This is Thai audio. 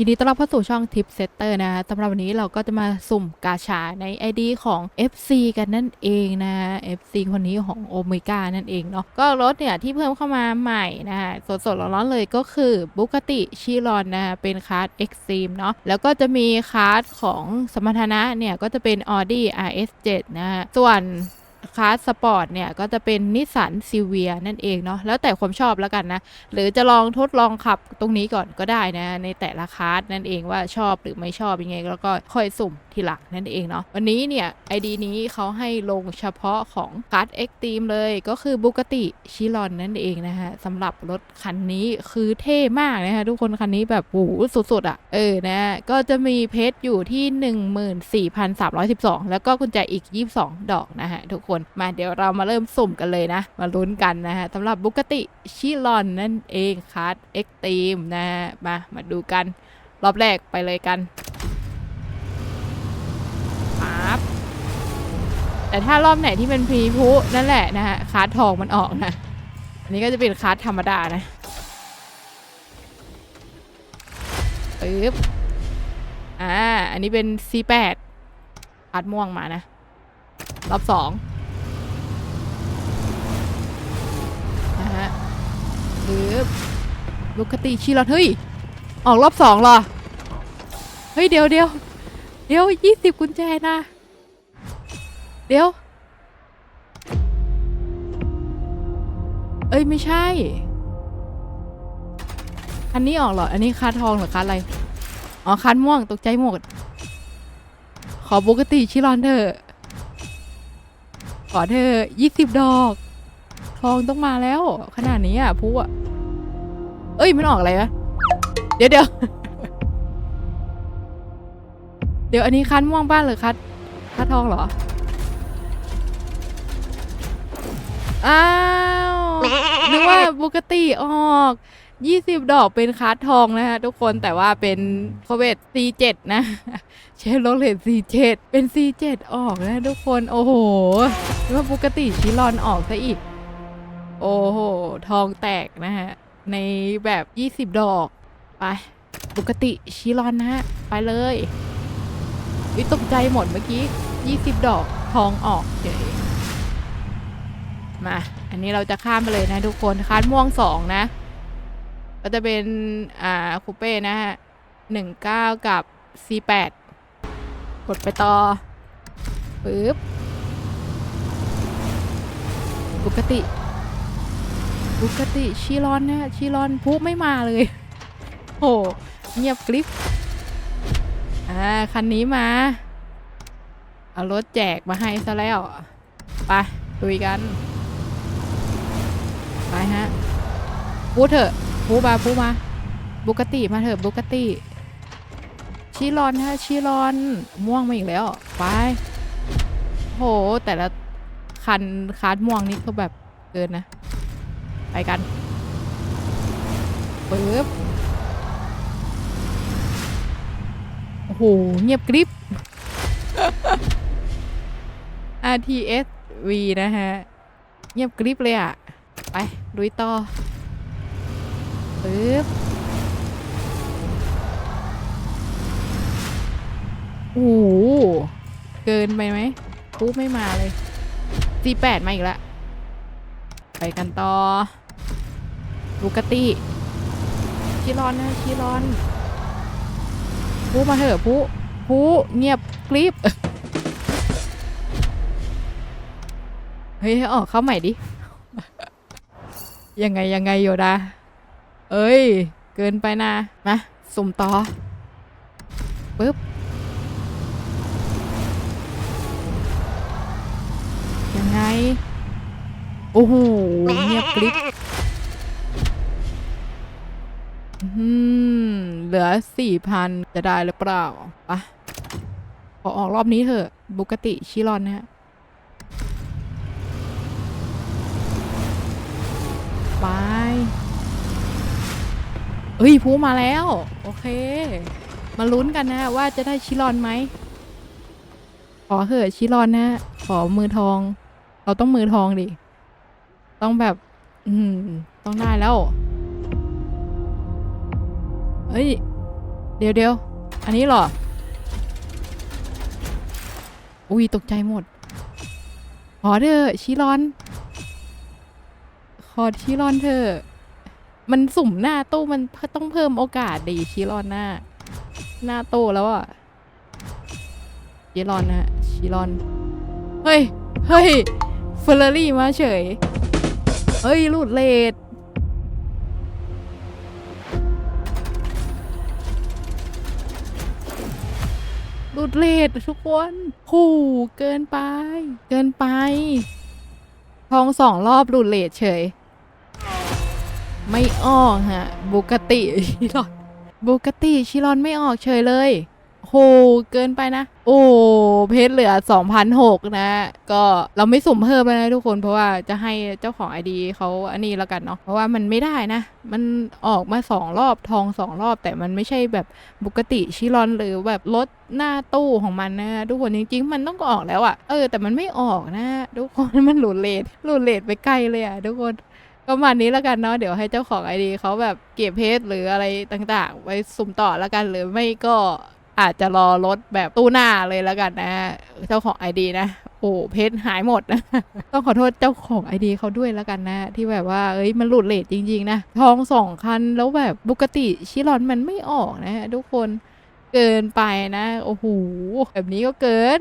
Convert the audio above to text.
ยินดีต้อนรับเข้าสู่ช่องทิปเซตเตอร์นะคะสำหรับวันนี้เราก็จะมาสุ่มกาชาใน ID ของ FC กันนั่นเองนะ FC คนนี้ของโอเมก้านั่นเองเนาะก็รถเนี่ยที่เพิ่มเข้ามาใหม่นะคะสดๆร้อนๆเลยก็คือบุกติชิรอนนะคะเป็นคาร์ด Extreme เนาะแล้วก็จะมีคาร์ดของสมรรถนะเนี่ยก็จะเป็น Audi RS7 นะคะส่วน คาร์สปอร์ตเนี่ยก็จะเป็นนิสสันซีเวียนั่นเองเนาะแล้วแต่ความชอบแล้วกันนะ หรือจะลองทดลองขับตรงนี้ก่อนก็ได้นะ ในแต่ละคาร์นั่นเองว่าชอบหรือไม่ชอบยังไง แล้วก็ค่อยสุ่มทีหลังนั่นเองเนาะวันนี้เนี่ยไอดีนี้เขาให้ลงเฉพาะของคาร์เอ็กตีมเลยก็คือบุกติชิรอนนั่นเองนะฮะสำหรับรถคันนี้คือเท่มากนะคะทุกคนคันนี้แบบโอ้สุดๆอะ่ะเออนะก็จะมีเพชรอยู่ที่ 14,312 แล้วก็กุญแจอีก 22 ดอกนะฮะทุกคนมาเดี๋ยวเรามาเริ่มสุ่มกันเลยนะ มาลุ้นกันนะฮะสำหรับบุกติชิรอนนั่นเองคาร์ดเอ็กตีมนะฮะมามาดูกัน รอบแรกไปเลยกันปั๊บแต่ถ้ารอบไหนที่เป็นพรีพุนั่นแหละนะฮะคาร์ดทองมันออกนะอันนี้ก็จะเป็นคาร์ดธรรมดานะปึ๊บอ่า อันนี้เป็น C8 คาร์ดม่วงมานะ รอบสองนะฮะ ปึ๊บลูกติชิรอนเฮ้ย ออกรอบสองเหรอ เฮ้ย เดี๋ยวเดี๋ยวเดี๋ยวยี่สิบกุญแจนะ เดี๋ยว เอ้ย ไม่ใช่ อันนี้ออกเหรอ อันนี้คาทองหรือคาอะไร อ๋อคาม่วงตกใจหมด ขอปกติชิรอนเถอะ ขอเธอยี่สิบดอก ทองต้องมาแล้ว ขนาดนี้อะพูอะ เอ้ยมันออกอะไรวะเดี๋ยวเดี๋ยวเดี๋ยวอันนี้คันม่วงบ้านหรือคัดคัดทองเหรอ อ้าว นึกว่าปกติออก20ดอกเป็นคัดทองนะฮะทุกคนแต่ว่าเป็นโคเวต C7 นะเชฟโรเลต C7 เป็น C7 ออกนะทุกคนโอ้โหนึกว่าปกติชิลอนออกซะอีก โอ้โห ทองแตกนะฮะ ในแบบ 20 ดอก ไป ปกติชิลอนนะฮะ ไปเลยวิตกใจหมดเมื่อกี้ 20 ดอกทองออกเฉยมา อันนี้เราจะข้ามไปเลยนะทุกคนคาร์ดม่วงสองนะ ก็จะเป็น อ่า คูเป้นะฮะ19กับ C8 กดไปต่อปึ๊บปกติ ปกติชีรอนเนะชีรอนพุไม่มาเลยโหเงียบกริบอ่าคันนี้มา เอารถแจกมาให้ซะแล้ว ไปลุยกัน ไปฮะพูเถอะพูมาพูมา บุกติมาเถอะบุกติชีรอนฮะชีรอนม่วงมาอีกแล้ว ไปโหแต่ละคันคาร์ดม่วงนี่ก็แบบเกินนะ ไปกันปึ๊บโอ้โห เงียบกริบ RTS V นะฮะ เงียบกริบเลยอะไปลุยต่อปึ๊บโอ้โห เกินไปไหมปุ๊บไม่มาเลย G8 มาอีกแล้วไปกันต่อ ลูกติชิรอนนะชิรอนพูมาเถอะพูพูเงียบกริบเฮ้ยออกเข้าใหม่ดิ ยังไงยังไงโยดา เอ้ย เกินไปนะมาสุ่มต่อปึ๊บยังไง โอ้โหเงียบกริบ อืมเหลือสี่พันจะได้หรือเปล่าปะขอออกรอบนี้เถอะบุกติชิรอนนะฮะไปเอ้ยพูมาแล้ว โอเค มาลุ้นกันนะว่าจะได้ชิรอนไหมขอเถอะชิรอนนะ ขอมือทอง เราต้องมือทองดิ ต้องแบบ อืม ต้องได้แล้ว เฮ้ย เดี๋ยวเดี๋ยวอันนี้เหรอ อุ้ยตกใจหมด ขอเถอะชิรอน ขอชิรอนเถอะมันสุ่มหน้าตู้มันต้องเพิ่มโอกาสดีชิรอนหน้า หน้าตู้แล้วอะชิรอนนะชิรอน เฮ้ย เฮ้ยเฟอร์รารี่มาเฉย เฮ้ยลูดเลด หลุดเลดทุกคนหูเกินไป เกินไป ทองสองรอบหลุดเลดเฉย ไม่ออกฮะบุกติชิรอนบุกติชิรอนไม่ออกเฉยเลยโหเกินไปนะ โอ้เพชรเหลือ 2,006นะ ก็เราไม่สุ่มเพิ่มแล้วนะทุกคนเพราะว่าจะให้เจ้าของไอดีเขาอันนี้แล้วกันเนาะเพราะว่ามันไม่ได้นะ มันออกมาสองรอบทองสองรอบ แต่มันไม่ใช่แบบบุกติชิรอนหรือแบบรถหน้าตู้ของมันนะทุกคนจริง ๆ มันต้องออกแล้วอะเออ แต่มันไม่ออกนะ ทุกคนมันหลุดเลทหลุดเลทไปไกลเลยอะทุกคนก็ประมาณนี้แล้วกันเนาะเดี๋ยวให้เจ้าของไอดีเขาแบบเก็บเพจหรืออะไรต่างๆ ไว้สุ่มต่อแล้วกันหรือไม่ก็ อาจจะรอรถแบบตู้หน้าเลยแล้วกันนะ เจ้าของไอดีนะ โอ้เพจหายหมดนะ ต้องขอโทษเจ้าของไอดีเขาด้วยแล้วกันนะ ที่แบบว่าเอ้ยมันหลุดเลทจริง ๆ นะ ทองสองคันแล้วแบบปกติชิลอนมันไม่ออกนะ ทุกคนเกินไปนะ โอ้โหแบบนี้ก็เกิน